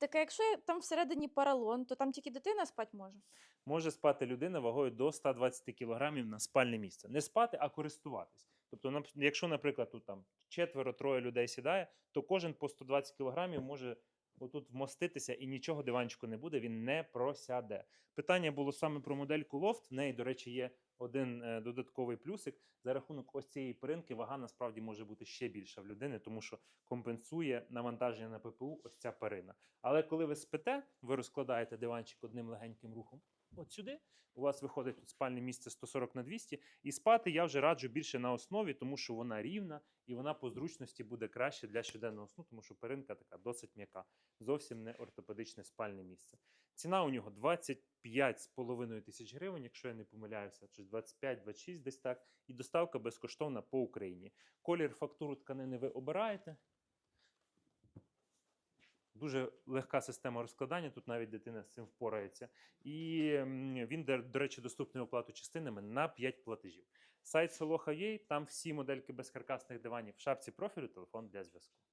Так а якщо там всередині поролон, то там тільки дитина спати може? Може спати людина вагою до 120 кг на спальне місце. Не спати, а користуватись. Тобто, нап- якщо, наприклад, тут там четверо-троє людей сідає, то кожен по 120 кг може отут вмоститися і нічого диванчику не буде, він не просяде. Питання було саме про модельку лофт. В неї, до речі, є один е, додатковий плюсик. За рахунок ось цієї перинки вага насправді може бути ще більша в людини, тому що компенсує навантаження на ППУ ось ця перина. Але коли ви спите, ви розкладаєте диванчик одним легеньким рухом. От сюди у вас виходить тут спальне місце 140 на 200, і спати я вже раджу більше на основі, тому що вона рівна і вона по зручності буде краще для щоденного сну, тому що перинка така досить м'яка, зовсім не ортопедичне спальне місце. Ціна у нього 25,5 тисяч гривень, якщо я не помиляюся, чи 25-26 десь так, і доставка безкоштовна по Україні. Колір фактуру тканини ви обираєте. Дуже легка система розкладання, тут навіть дитина з цим впорається. І він, до- речі, доступний оплату частинами на 5 платежів. Сайт Солоха.ua, там всі модельки безкаркасних диванів в шапці профілю, телефон для зв'язку.